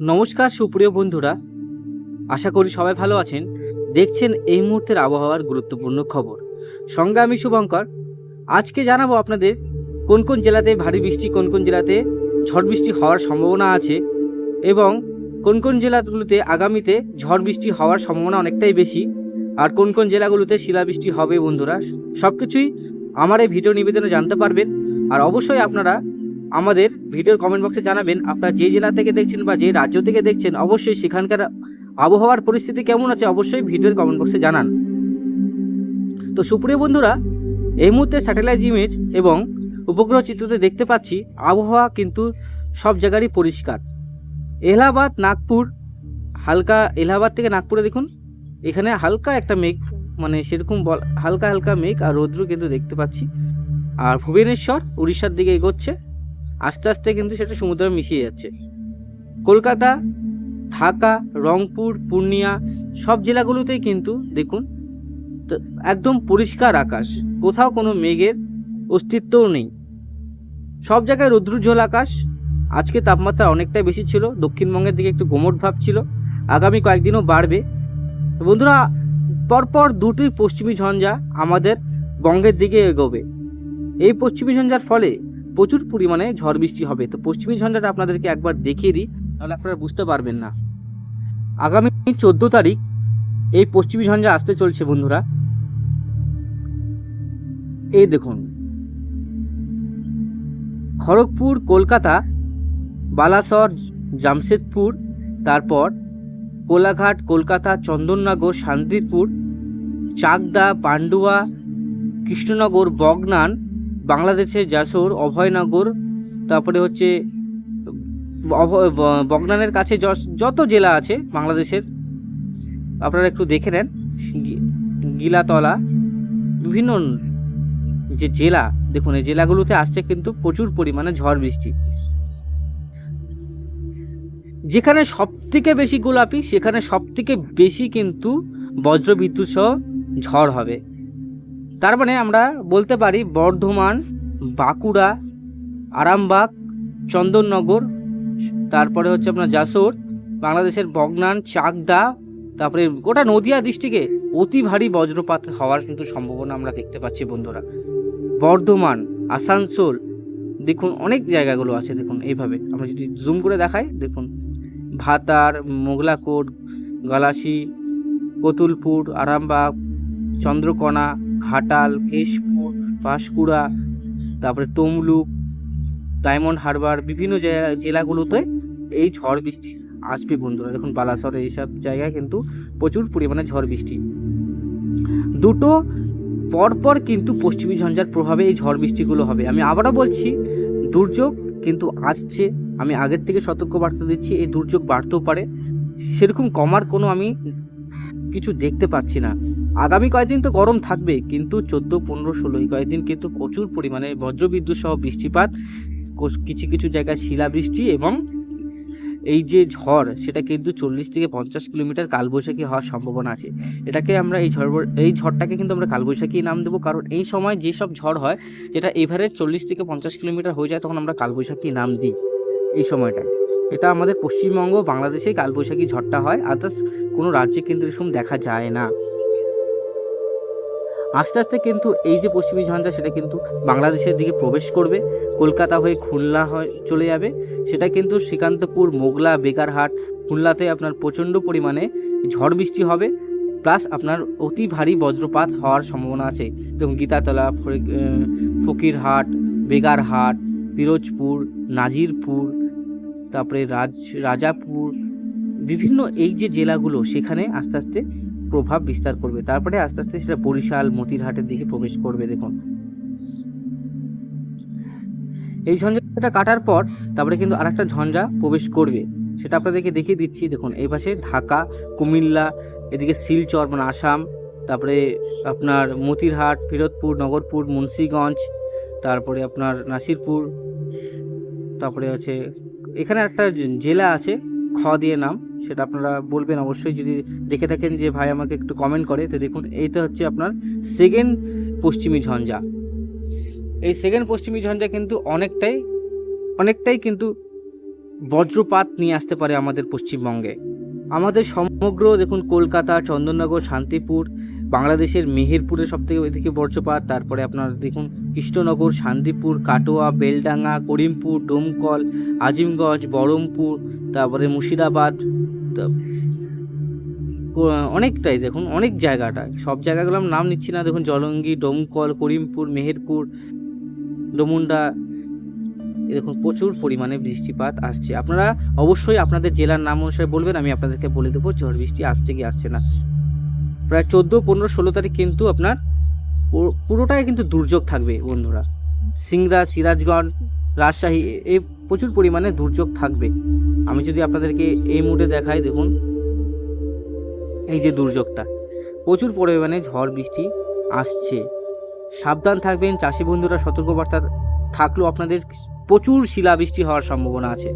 নমস্কার সুপ্রিয় বন্ধুরা, আশা করি সবাই ভালো আছেন। দেখছেন এই মুহূর্তের আবহাওয়ার গুরুত্বপূর্ণ খবর। সঙ্গে আমি শুভঙ্কর। আজকে জানাব আপনাদের কোন কোন জেলাতে ভারী বৃষ্টি, কোন কোন জেলাতে ঝড় বৃষ্টি হওয়ার সম্ভাবনা আছে এবং কোন কোন জেলাগুলোতে আগামীতে ঝড় বৃষ্টি হওয়ার সম্ভাবনা অনেকটাই বেশি আর কোন কোন জেলাগুলোতে শিলাবৃষ্টি হবে বন্ধুরা সব কিছুই আমার এই ভিডিও নিবেদনে জানতে পারবেন। আর অবশ্যই আপনারা আমাদের ভিডিওর কমেন্ট বক্সে জানাবেন আপনারা যে জেলা থেকে দেখছেন বা যে রাজ্য থেকে দেখছেন, অবশ্যই সেখানকার আবহাওয়ার পরিস্থিতি কেমন আছে অবশ্যই ভিডিওর কমেন্ট বক্সে জানান। তো সুপ্রিয় বন্ধুরা, এই মুহূর্তে স্যাটেলাইট ইমেজ এবং উপগ্রহ চিত্রতে দেখতে পাচ্ছি, আবহাওয়া কিন্তু সব জায়গারই পরিষ্কার। এলাহাবাদ, নাগপুর, হালকা এলাহাবাদ থেকে নাগপুরে দেখুন, এখানে হালকা একটা মেঘ মানে সেরকম বল, হালকা হালকা মেঘ আর রৌদ্র কিন্তু দেখতে পাচ্ছি। আর ভুবনেশ্বর, উড়িষ্যার দিকে এগোচ্ছে। আস্তে আস্তে কিন্তু সেটা সমুদ্রে মিশিয়ে যাচ্ছে। কলকাতা, ঢাকা, রংপুর, পূর্ণিয়া সব জেলাগুলোতেই কিন্তু দেখুন একদম পরিষ্কার আকাশ। কোথাও কোনো মেঘের অস্তিত্বও নেই। সব জায়গায় রৌদ্রোজ্জ্বল আকাশ। আজকে তাপমাত্রা অনেকটাই বেশি ছিল। দক্ষিণবঙ্গের দিকে একটু গোমট ভাব ছিল। আগামী কয়েকদিনও বাড়বে। বন্ধুরা, পরপর দুটি পশ্চিমী ঝঞ্ঝা আমাদের বঙ্গের দিকে এগোবে। এই পশ্চিমী ঝঞ্ঝার ফলে প্রচুর পরিমাণে ঝড় বৃষ্টি হবে। তো পশ্চিমী ঝঞ্ঝাটা আপনাদেরকে একবার দেখিয়ে দিই, তাহলে আপনারা বুঝতে পারবেন না। আগামী চোদ্দ তারিখ এই পশ্চিমী ঝঞ্ঝা আসতে চলছে বন্ধুরা। এই দেখুন। খড়গপুর, কলকাতা, বালাসর, জামশেদপুর, তারপর কোলাঘাট, কলকাতা, চন্দননগর, শান্তিপুর, চাকদা, পান্ডুয়া, কৃষ্ণনগর, বগনান বাংলাদেশের যশোর, অভয়নগর, তারপরে হচ্ছে বগনানের কাছে যত জেলা আছে বাংলাদেশের, আপনারা একটু দেখে নেন গিলাতলা, বিভিন্ন যে জেলা, দেখুন এই জেলাগুলোতে আসছে কিন্তু প্রচুর পরিমাণে ঝড় বৃষ্টি। যেখানে সব থেকে বেশি গোলাপি, সেখানে সব থেকে বেশি কিন্তু বজ্রবিদ্যুৎ সহ ঝড় হবে। তার মানে আমরা বলতে পারি বর্ধমান, বাঁকুড়া, আরামবাগ, চন্দননগর, তারপরে হচ্ছে আপনার যশোর, বাংলাদেশের বগনান, চাকদা, তারপরে গোটা নদিয়া ডিস্ট্রিক্টে অতি ভারী বজ্রপাত হওয়ার কিন্তু সম্ভাবনা আমরা দেখতে পাচ্ছি বন্ধুরা। বর্ধমান, আসানসোল, দেখুন অনেক জায়গাগুলো আছে, দেখুন এইভাবে। আমরা যদি জুম করে দেখাই, দেখুন ভাতার, মোগলাকোট গলাসি কতুলপুর, আরামবাগ, চন্দ্রকোনা ঘাটাল, কেশপুর, পাঁশকুড়া, তারপরে তমলুক, ডায়মন্ড হারবার, বিভিন্ন জেলাগুলোতে এই ঝড় বৃষ্টি আসবে বন্ধুরা। দেখুন বালাসর এইসব জায়গায় কিন্তু প্রচুর পরিমাণে ঝড় বৃষ্টি। দুটো পরপর কিন্তু পশ্চিমী ঝঞ্ঝার প্রভাবে এই ঝড় বৃষ্টিগুলো হবে। আমি আবারও বলছি, দুর্যোগ কিন্তু আসছে। আমি আগের থেকে সতর্ক বার্তা দিচ্ছি, এই দুর্যোগ বাড়তেও পারে। সেরকম কমার কোনো আমি কিছু দেখতে পাচ্ছি না। আগামী কয়েকদিন তো গরম থাকবে, কিন্তু চোদ্দ, পনেরো, ষোলো, এই কয়েকদিন কিন্তু প্রচুর পরিমাণে বজ্রবিদ্যুৎ সহ বৃষ্টিপাত কিছু কিছু জায়গায় শিলাবৃষ্টি এবং এই যে ঝড়, সেটা কিন্তু চল্লিশ থেকে পঞ্চাশ কিলোমিটার কালবৈশাখী হওয়ার সম্ভাবনা আছে। এটাকে আমরা এই ঝড়, এই ঝড়টাকে কিন্তু আমরা কালবৈশাখী নাম দেবো, কারণ এই সময় যেসব ঝড় হয়, যেটা এভারেজ চল্লিশ থেকে পঞ্চাশ কিলোমিটার হয়ে যায়, তখন আমরা কালবৈশাখী নাম দিই এই সময়টা এটা আমাদের পশ্চিমবঙ্গ বাংলাদেশেই কালবৈশাখী ঝড়টা হয়, আদার্স কোনো রাজ্যে কিন্তু এরকম দেখা যায় না। আস্তে আস্তে কিন্তু এই যে পশ্চিমী ঝঞ্ঝা, সেটা কিন্তু বাংলাদেশের দিকে প্রবেশ করবে। কলকাতা হয়ে খুলনা হয়ে, চলে যাবে। সেটা কিন্তু শ্রীকান্তপুর, মোগলা, বেকারহাট, খুলনাতে আপনার প্রচণ্ড পরিমাণে ঝড় বৃষ্টি হবে। প্লাস আপনার অতি ভারী বজ্রপাত হওয়ার সম্ভাবনা আছে। যেমন গীতাতলা ফকিরহাট বেগারহাট পিরোজপুর, নাজিরপুর, তারপরে রাজ, রাজাপুর, বিভিন্ন এই যে জেলাগুলো, সেখানে আস্তে আস্তে প্রভাব বিস্তার করবে। তারপরে আস্তে আস্তে সেটা বরিশাল, মতিরহাটের দিকে প্রবেশ করবে, দেখুন। এই ঝঞ্ঝাটা কাটার পর তারপরে কিন্তু আরেকটা ঝঞ্ঝা প্রবেশ করবে। সেটা আপনাদেরকে দেখিয়ে দিচ্ছি, দেখুন। এই পাশে ঢাকা, কুমিল্লা, এদিকে শিলচর মানে আসাম, তারপরে আপনার মতিরহাট, ফিরোজপুর, নগরপুর, মুন্সিগঞ্জ, তারপরে আপনার নাসিরপুর, তারপরে হচ্ছে, এখানে একটা জেলা আছে খ দিয়ে নাম, সেটা আপনারা বলবেন অবশ্যই। যদি দেখে থাকেন যে ভাই আমাকে একটু কমেন্ট করে, তো দেখুন, এইটা হচ্ছে আপনার সেকেন্ড পশ্চিমী ঝঞ্ঝা। এই সেকেন্ড পশ্চিমী ঝঞ্ঝা কিন্তু অনেকটাই অনেকটাই কিন্তু বজ্রপাত নিয়ে আসতে পারে আমাদের পশ্চিমবঙ্গে। আমাদের সমগ্র, দেখুন, কলকাতা, চন্দননগর, শান্তিপুর বাংলাদেশের মেহেরপুরের সব থেকে এদিকে বজ্রপাত তারপরে আপনার দেখুন কৃষ্ণনগর, শান্তিপুর, কাটোয়া, বেলডাঙ্গা, করিমপুর, ডোমকল, আজিমগঞ্জ, বহরমপুর, তারপরে মুর্শিদাবাদ অনেকটাই দেখুন, অনেক জায়গাটা। সব জায়গাগুলো নাম নিচ্ছি না, দেখুন জলঙ্গি, ডোমকল, করিমপুর, মেহেরপুর, ডোমুন্ডা, এ দেখুন প্রচুর পরিমাণে বৃষ্টিপাত আসছে। আপনারা অবশ্যই আপনাদের জেলার নাম অনুসারে বলবেন, আমি আপনাদেরকে বলে দেবো, ঝড় বৃষ্টি আসছে কি আসছে না। প্রায় চোদ্দ, পনেরো, ষোলো তারিখ কিন্তু আপনার পুরোটাই কিন্তু দুর্যোগ থাকবে বন্ধুরা। সিংড়া, সিরাজগঞ্জ, রাজশাহী এই প্রচুর পরিমাণে দুর্যোগ থাকবে। আমি যদি আপনাদেরকে এই মুডে দেখাই, দেখুন। এই যে দুর্যোগটা, প্রচুর পরিমাণে ঝড় বৃষ্টি আসছে। সাবধান থাকবেন, চাষি বন্ধুরা সতর্কবার্তা থাকলেও আপনাদের প্রচুর শিলাবৃষ্টি হওয়ার সম্ভাবনা আছে।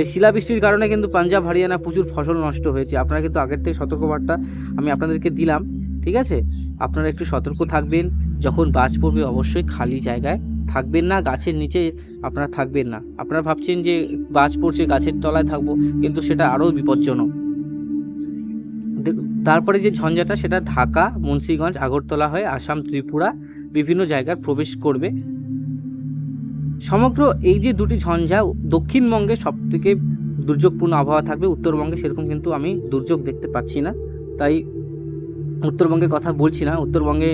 এই শিলাবৃষ্টির কারণে কিন্তু পাঞ্জাব, হরিয়ানা প্রচুর ফসল নষ্ট হয়েছে। আপনারা কিন্তু আগের থেকে সতর্কবার্তা আমি আপনাদেরকে দিলাম, ঠিক আছে? আপনারা একটু সতর্ক থাকবেন, যখন বাজ পড়বে অবশ্যই খালি জায়গায় থাকবেন না, গাছের নিচে আপনারা থাকবেন না। আপনারা ভাবছেন যে বাজ পড়ছে, গাছের তলায় থাকব, কিন্তু সেটা আরও বিপজ্জনক। তারপরে যে ঝঞ্ঝাটা, সেটা ঢাকা, মুন্সিগঞ্জ, আগরতলা হয়ে, আসাম, ত্রিপুরা বিভিন্ন জায়গায় প্রবেশ করবে। সমগ্র এই যে দুটি ঝঞ্ঝা, দক্ষিণবঙ্গে সব থেকে দুর্যোগপূর্ণ আবহাওয়া থাকবে, উত্তরবঙ্গে সেরকম কিন্তু আমি দুর্যোগ দেখতে পাচ্ছি না। তাই উত্তরবঙ্গের কথা বলছি না। উত্তরবঙ্গে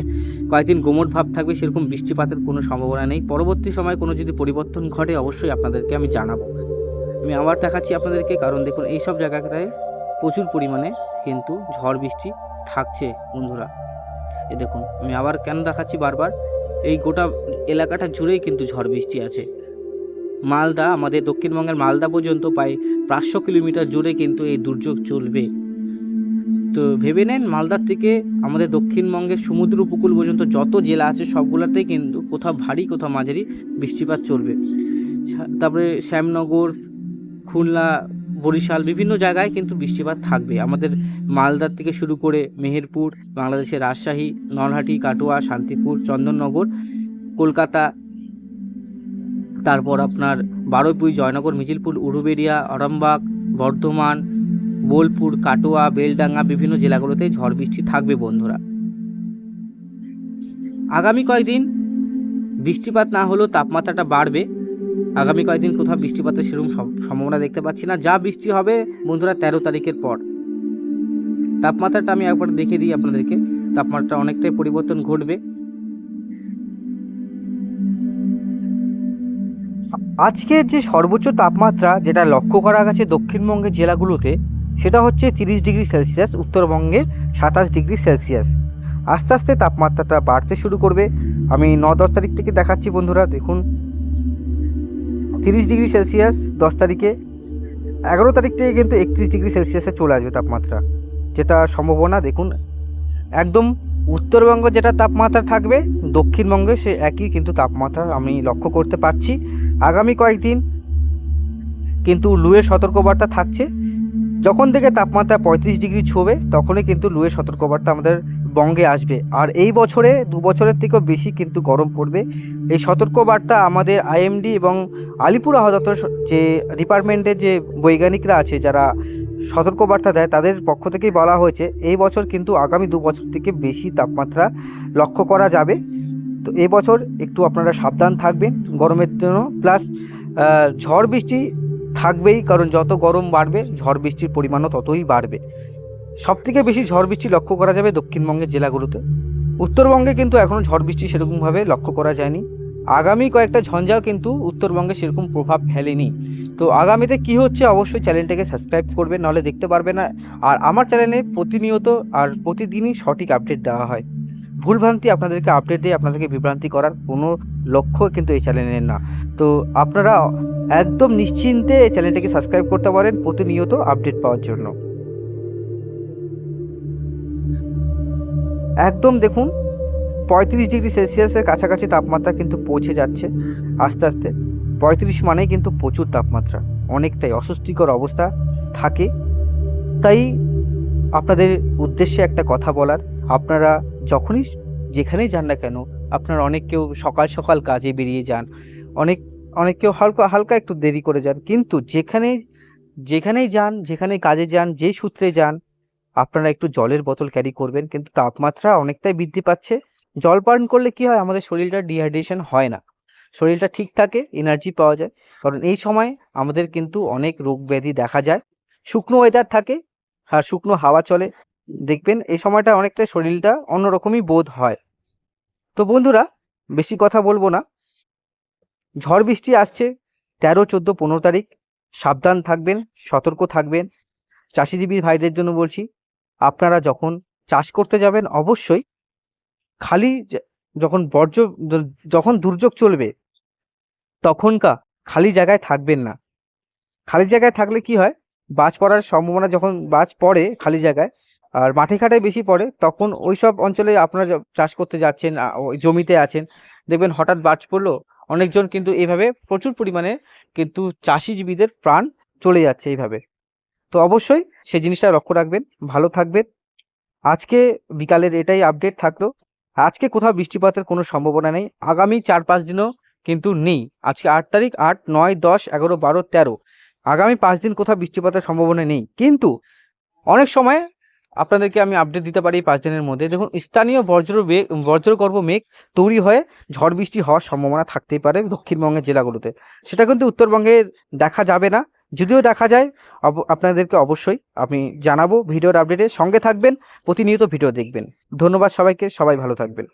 কয়েকদিন গোমট ভাব থাকবে, সেরকম বৃষ্টিপাতের কোনো সম্ভাবনা নেই। পরবর্তী সময় কোনো যদি পরিবর্তন ঘটে, অবশ্যই আপনাদেরকে আমি জানাব। আমি আবার দেখাচ্ছি আপনাদেরকে, কারণ দেখুন এই সব জায়গাটায় প্রচুর পরিমাণে কিন্তু ঝড় বৃষ্টি থাকছে, বন্ধুরা। এ দেখুন, আমি আবার কেন দেখাচ্ছি বারবার? এই গোটা এলাকাটা জুড়েই কিন্তু ঝড় বৃষ্টি আছে। মালদা, আমাদের দক্ষিণবঙ্গের মালদা পর্যন্ত প্রায় পাঁচশো কিলোমিটার জুড়ে কিন্তু এই দুর্যোগ চলবে। তো ভেবে নেন, মালদার থেকে আমাদের দক্ষিণবঙ্গের সমুদ্র উপকূল পর্যন্ত যত জেলা আছে, সবগুলোতেই কিন্তু কোথাও ভারী, কোথাও মাঝারি বৃষ্টিপাত চলবে। তারপরে শ্যামনগর, খুলনা বরিশাল, বিভিন্ন জায়গায় কিন্তু বৃষ্টিপাত থাকবে। আমাদের মালদার থেকে শুরু করে মেহেরপুর, বাংলাদেশের রাজশাহী, নলহাটি, কাটোয়া, শান্তিপুর, চন্দননগর, কলকাতা, তারপর আপনার বারুইপুর, জয়নগর মিছিলপুর উড়ুবেড়িয়া আরামবাগ, বর্ধমান, বোলপুর, কাটোয়া, বেলডাঙ্গা, বিভিন্ন জেলাগুলোতে ঝড় বৃষ্টি থাকবে বন্ধুরা। আগামী কয়েকদিন বৃষ্টিপাত না হলেও তাপমাত্রাটা বাড়বে। আগামী কয়েকদিন কোথাও বৃষ্টিপাতের সেরকম সম্ভাবনা দেখতে পাচ্ছি না। যা বৃষ্টি হবে বন্ধুরা তেরো তারিখের পর। তাপমাত্রাটা আমি একবার দেখে দিই আপনাদেরকে। তাপমাত্রা অনেকটাই পরিবর্তন ঘটবে। আজকের যে সর্বোচ্চ তাপমাত্রা যেটা লক্ষ্য করা গেছে দক্ষিণবঙ্গের জেলাগুলোতে, সেটা হচ্ছে তিরিশ ডিগ্রি সেলসিয়াস উত্তরবঙ্গে সাতাশ ডিগ্রি সেলসিয়াস। আস্তে আস্তে তাপমাত্রাটা বাড়তে শুরু করবে। আমি ন দশ তারিখ থেকে দেখাচ্ছি বন্ধুরা, দেখুন। তিরিশ ডিগ্রি সেলসিয়াস দশ তারিখে, এগারো তারিখ থেকে কিন্তু একত্রিশ ডিগ্রি সেলসিয়াসে চলে আসবে তাপমাত্রা, যেটা সম্ভাবনা, দেখুন, একদম উত্তরবঙ্গ যেটা তাপমাত্রা থাকবে, দক্ষিণবঙ্গে সে একই কিন্তু তাপমাত্রা আমি লক্ষ্য করতে পারছি। আগামী কয়েকদিন কিন্তু লুয়ের সতর্কবার্তা থাকছে। যখন থেকে তাপমাত্রা পঁয়ত্রিশ ডিগ্রি ছোবে, তখনই কিন্তু লুয়ের সতর্কবার্তা আমাদের বঙ্গে আসবে। আর এই বছরে, দু বছরের থেকেও বেশি কিন্তু গরম পড়বে। এই সতর্কবার্তা আমাদের আইএমডি এবং আলিপুর দপ্তর যে ডিপার্টমেন্টের যে বৈজ্ঞানিকরা আছে, যারা সতর্কবার্তা দেয়, তাদের পক্ষ থেকেই বলা হয়েছে, এই বছর কিন্তু আগামী দু বছর থেকে বেশি তাপমাত্রা লক্ষ্য করা যাবে। তো এই বছর একটু আপনারা সাবধান থাকবেন গরমের জন্য। প্লাস ঝড় বৃষ্টি থাকবেই, কারণ যত গরম বাড়বে, ঝড় বৃষ্টির পরিমাণও ততই বাড়বে। সবথেকে বেশি ঝড় বৃষ্টি লক্ষ্য করা যাবে দক্ষিণবঙ্গের জেলাগুলোতে। উত্তরবঙ্গে কিন্তু এখনও ঝড় বৃষ্টি সেরকমভাবে লক্ষ্য করা যায়নি। আগামী কয়েকটা ঝঞ্ঝাও কিন্তু উত্তরবঙ্গে সেরকম প্রভাব ফেলেনি। তো আগামীতে কি হচ্ছে অবশ্যই চ্যানেলটাকে সাবস্ক্রাইব করবে, নাহলে দেখতে পারবে না। আর আমার চ্যানেলে প্রতিনিয়ত আর প্রতিদিনই সঠিক আপডেট দেওয়া হয়। ভুলভ্রান্তি আপনাদেরকে আপডেট দিয়ে আপনাদেরকে বিভ্রান্তি করার কোনো লক্ষ্য কিন্তু এই চ্যানেলের না। তো আপনারা একদম নিশ্চিন্তে এই চ্যানেলটাকে সাবস্ক্রাইব করতে পারেন প্রতিনিয়ত আপডেট পাওয়ার জন্য। একদম দেখুন, পঁয়ত্রিশ ডিগ্রি সেলসিয়াসের কাছাকাছি তাপমাত্রা কিন্তু পৌঁছে যাচ্ছে, আস্তে আস্তে। পঁয়ত্রিশ মানেই কিন্তু প্রচুর তাপমাত্রা, অনেকটাই অস্বস্তিকর অবস্থা থাকে। তাই আপনাদের উদ্দেশ্যে একটা কথা বলার, আপনারা যখনই যেখানেই যান না কেন, আপনারা অনেক কেউ সকাল সকাল কাজে বেরিয়ে যান, অনেক অনেক কেউ হালকা হালকা একটু দেরি করে যান, কিন্তু যেখানে, যেখানেই যান যেখানেই কাজে যান, যে সূত্রে যান আপনারা একটু জলের বোতল ক্যারি করবেন, কিন্তু তাপমাত্রা অনেকটাই বৃদ্ধি পাচ্ছে। জল পান করলে কি হয়? আমাদের শরীরটা ডিহাইড্রেশন হয় না। শরীরটা ঠিক থাকে এনার্জি পাওয়া যায়। কারণ এই সময় আমাদের কিন্তু অনেক রোগ ব্যাধি দেখা যায়। শুকনো ওয়েদার থাকে, আর শুকনো হাওয়া চলে। দেখবেন এই সময়টা অনেকটা শরীরটা অন্যরকমই বোধ হয়। তো বন্ধুরা, বেশি কথা বলব না। ঝড় বৃষ্টি আসছে, তেরো, চোদ্দ, পনেরো তারিখ। সাবধান থাকবেন, সতর্ক থাকবেন। চাষিজীবী ভাইদের জন্য বলছি আপনারা যখন চাষ করতে যাবেন, অবশ্যই খালি যখন বর্জ্য, যখন দুর্যোগ চলবে তখনকা খালি জায়গায় থাকবেন না। খালি জায়গায় থাকলে কি হয়? বাজ পড়ার সম্ভাবনা যখন বাজ পড়ে খালি জায়গায়, আর মাঠে ঘাটায় বেশি পড়ে, তখন ওই সব অঞ্চলে আপনারা চাষ করতে যাচ্ছেন ওই জমিতে আছেন, দেখবেন হঠাৎ বাজ পড়ল, অনেকজন কিন্তু এইভাবে প্রচুর পরিমাণে কিন্তু চাষিজীবীদের প্রাণ চলে যাচ্ছে এইভাবে। তো অবশ্যই সেই জিনিসটা লক্ষ্য রাখবেন, ভালো থাকবেন। আজকে বিকালের এটাই আপডেট থাকল। আজকে কোথাও বৃষ্টিপাতের কোনো সম্ভাবনা নেই। আগামী চার পাঁচ দিনও কিন্তু নেই। আজকে আট তারিখ, আট, নয়, দশ, এগারো, বারো, তেরো। আগামী পাঁচ দিন কোথাও বৃষ্টিপাতের সম্ভাবনা নেই। কিন্তু অনেক সময় আপনাদেরকে আমি আপডেট দিতে পারি পাঁচ দিনের মধ্যে। দেখুন, স্থানীয় বজ্র বেগ বজ্রগর্ভ মেঘ তৈরি হয়ে ঝড় বৃষ্টি হওয়ার সম্ভাবনা থাকতেই পারে দক্ষিণবঙ্গের জেলাগুলোতে। সেটা কিন্তু উত্তরবঙ্গে দেখা যাবে না। যদিও দেখা যায় আপনাদেরকে অবশ্যই আমি জানাব ভিডিওর আপডেটে সঙ্গে থাকবেন, প্রতিনিয়ত ভিডিও দেখবেন। ধন্যবাদ সবাইকে, সবাই ভালো থাকবেন।